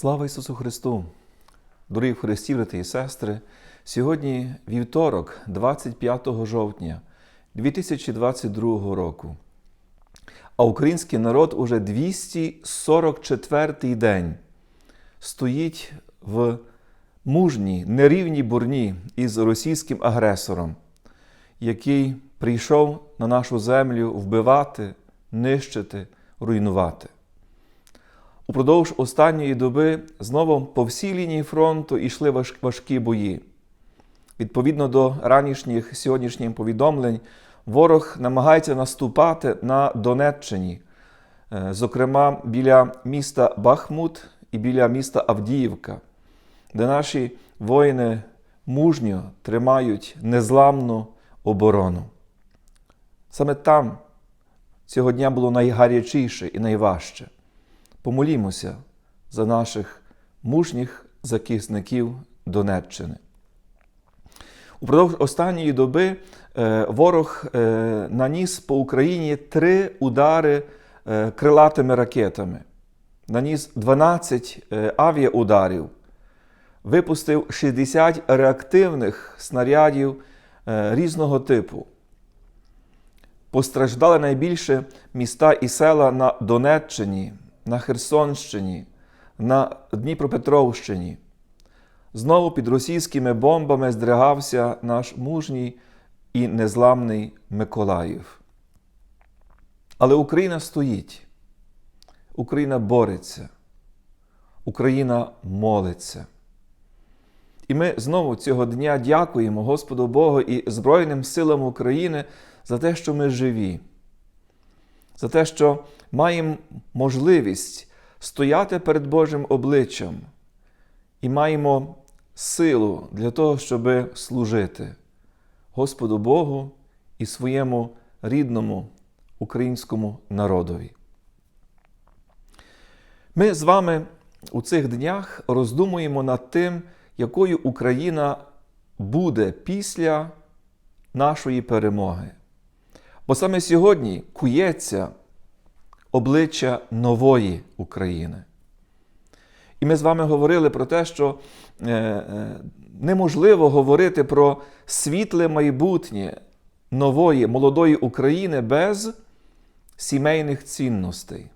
Слава Ісусу Христу! Дорогі Христі, брати і сестри! Сьогодні вівторок, 25 жовтня 2022 року. А український народ уже 244-й день стоїть в мужній, нерівній бурні із російським агресором, який прийшов на нашу землю вбивати, нищити, руйнувати. Упродовж останньої доби знову по всій лінії фронту йшли важкі бої. Відповідно до ранішніх сьогоднішніх повідомлень, ворог намагається наступати на Донеччині, е, зокрема біля міста Бахмут і біля міста Авдіївка, де наші воїни мужньо тримають незламну оборону. Саме там цього дня було найгарячіше і найважче. Помолімося за наших мужніх захисників Донеччини. Упродовж останньої доби е, ворог е, наніс по Україні три удари е, крилатими ракетами. Наніс 12 е, авіаударів, випустив 60 реактивних снарядів різного типу. Постраждали найбільше міста і села на Донеччині, на Херсонщині, на Дніпропетровщині. Знову під російськими бомбами здригався наш мужній і незламний Миколаїв. Але Україна стоїть, Україна бореться, Україна молиться. І ми знову цього дня дякуємо Господу Богу і Збройним силам України за те, що ми живі, за те, що маємо можливість стояти перед Божим обличчям і маємо силу для того, щоб служити Господу Богу і своєму рідному українському народові. Ми з вами у цих днях роздумуємо над тим, якою Україна буде після нашої перемоги. Бо саме сьогодні кується обличчя нової України. І ми з вами говорили про те, що е, е, неможливо говорити про світле майбутнє нової молодої України без сімейних цінностей.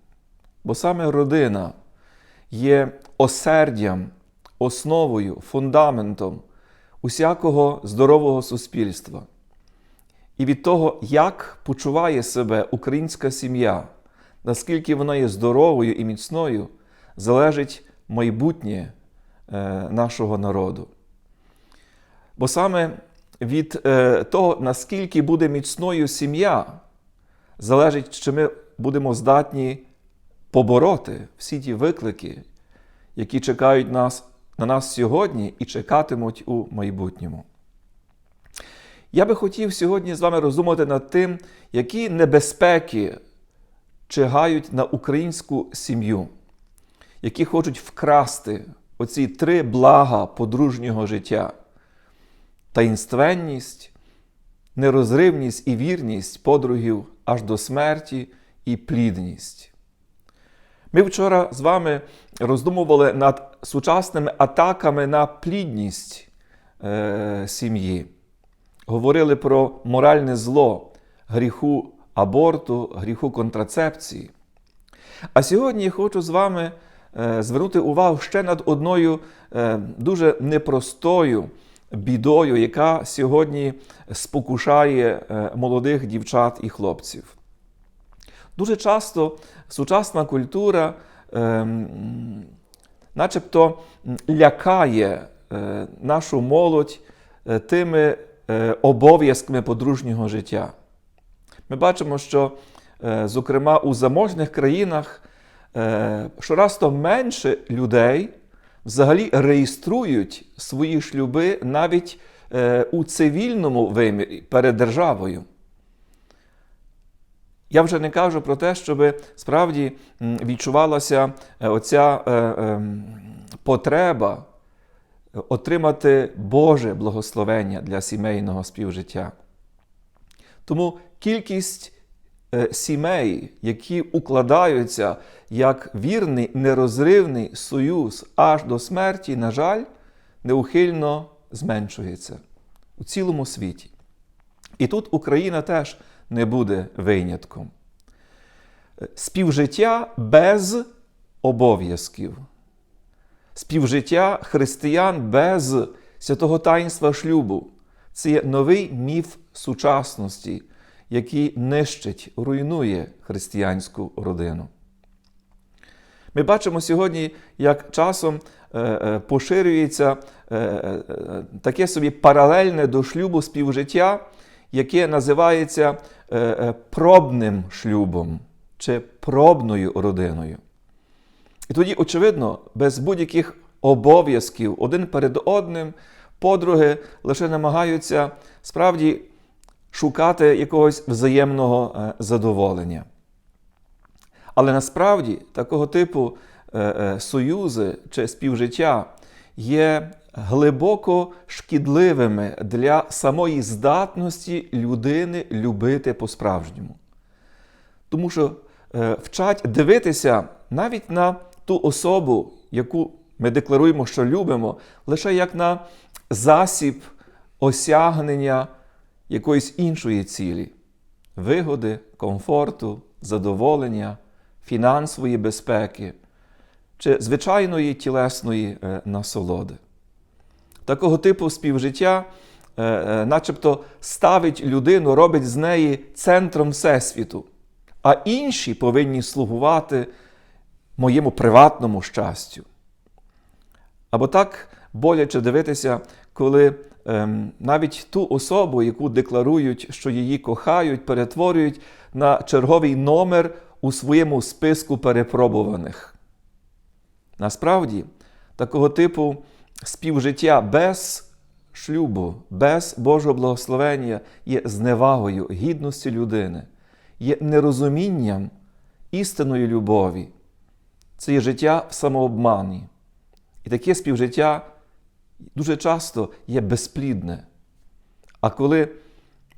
Бо саме родина є осердям, основою, фундаментом усякого здорового суспільства. І від того, як почуває себе українська сім'я, наскільки вона є здоровою і міцною, залежить майбутнє е, нашого народу. Бо саме від е, того, наскільки буде міцною сім'я, залежить, чи ми будемо здатні побороти всі ті виклики, які чекають нас, на нас сьогодні і чекатимуть у майбутньому. Я би хотів сьогодні з вами роздумати над тим, які небезпеки чигають на українську сім'ю, які хочуть вкрасти оці три блага подружнього життя: таїнственність, нерозривність і вірність подругів аж до смерті і плідність. Ми вчора з вами роздумували над сучасними атаками на плідність е, сім'ї. Говорили про моральне зло, гріху аборту, гріху контрацепції. А сьогодні я хочу з вами е, звернути увагу ще над одною е, дуже непростою бідою, яка сьогодні спокушає е, молодих дівчат і хлопців. Дуже часто сучасна культура начебто лякає нашу молодь тими обов'язками подружнього життя. Ми бачимо, що, е, зокрема, у заможних країнах е, щораз менше людей взагалі реєструють свої шлюби навіть е, у цивільному вимірі перед державою. Я вже не кажу про те, щоб справді відчувалася оця е, е, потреба отримати Боже благословення для сімейного співжиття. Тому кількість е, сімей, які укладаються як вірний нерозривний союз аж до смерті, на жаль, неухильно зменшується у цілому світі. І тут Україна теж не буде винятком. Співжиття без обов'язків. Співжиття християн без святого таїнства шлюбу це є новий міф сучасності, який нищить, руйнує християнську родину. Ми бачимо сьогодні, як часом е, е, поширюється е, таке собі паралельне до шлюбу співжиття, яке називається пробним шлюбом чи пробною родиною. І тоді, очевидно, без будь-яких обов'язків один перед одним, подруги лише намагаються справді шукати якогось взаємного е, задоволення. Але насправді такого типу е, е, союзи чи співжиття є глибоко шкідливими для самої здатності людини любити по-справжньому. Тому що вчать дивитися навіть на ту особу, яку ми декларуємо, що любимо, лише як на засіб осягнення якоїсь іншої цілі, вигоди, комфорту, задоволення, фінансової безпеки чи звичайної тілесної е, насолоди. Такого типу співжиття, е, е, начебто, ставить людину, робить з неї центром Всесвіту, а інші повинні слугувати моєму приватному щастю. Або так боляче дивитися, коли ем, навіть ту особу, яку декларують, що її кохають, перетворюють на черговий номер у своєму списку перепробуваних. Насправді, такого типу співжиття без шлюбу, без Божого благословення є зневагою гідності людини, є нерозумінням істинної любові. Це є життя в самообмані. І таке співжиття дуже часто є безплідне. А коли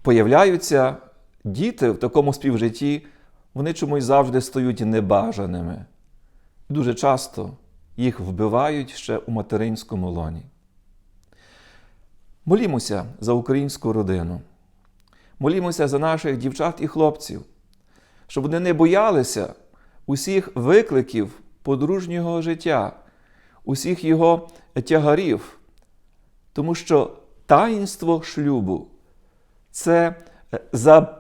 появляються діти в такому співжитті, вони чомусь завжди стають небажаними. Дуже часто їх вбивають ще у материнському лоні. Молімося за українську родину. Молімося за наших дівчат і хлопців, щоб вони не боялися усіх викликів подружнього життя, усіх його тягарів, тому що таїнство шлюбу це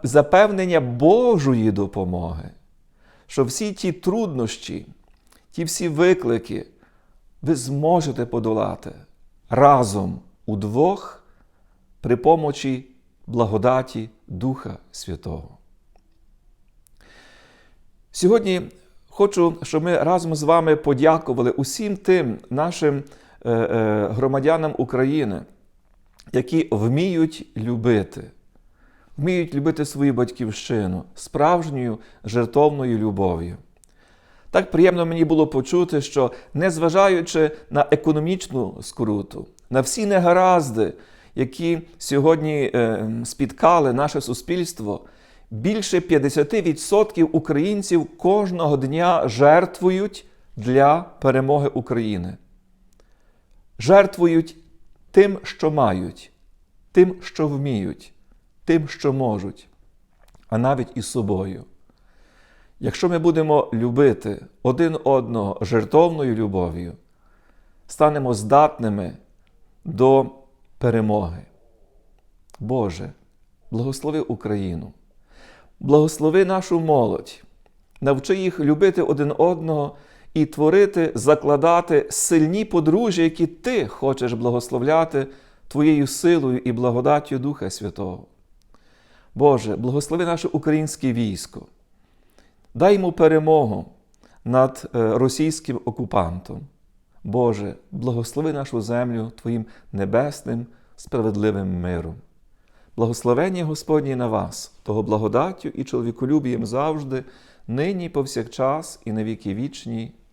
запевнення Божої допомоги, що всі ті труднощі, ті всі виклики ви зможете подолати разом удвох при помочі благодаті Духа Святого. Сьогодні хочу, щоб ми разом з вами подякували усім тим нашим е, е, громадянам України, які вміють любити, вміють любити свою батьківщину справжньою жертовною любов'ю. Так приємно мені було почути, що незважаючи на економічну скруту, на всі негаразди, які сьогодні е, спіткали наше суспільство, більше 50% українців кожного дня жертвують для перемоги України. Жертвують тим, що мають, тим, що вміють, тим, що можуть, а навіть і собою. Якщо ми будемо любити один одного жертовною любов'ю, станемо здатними до перемоги. Боже, благослови Україну, благослови нашу молодь, навчи їх любити один одного і творити, закладати сильні подружжя, які Ти хочеш благословляти Твоєю силою і благодаттю Духа Святого. Боже, благослови наше українське військо. Дай йому перемогу над російським окупантом. Боже, благослови нашу землю Твоїм небесним, справедливим миром. Благословення Господнє на вас, того благодаттю і чоловіколюбієм завжди, нині, повсякчас, і на віки вічні.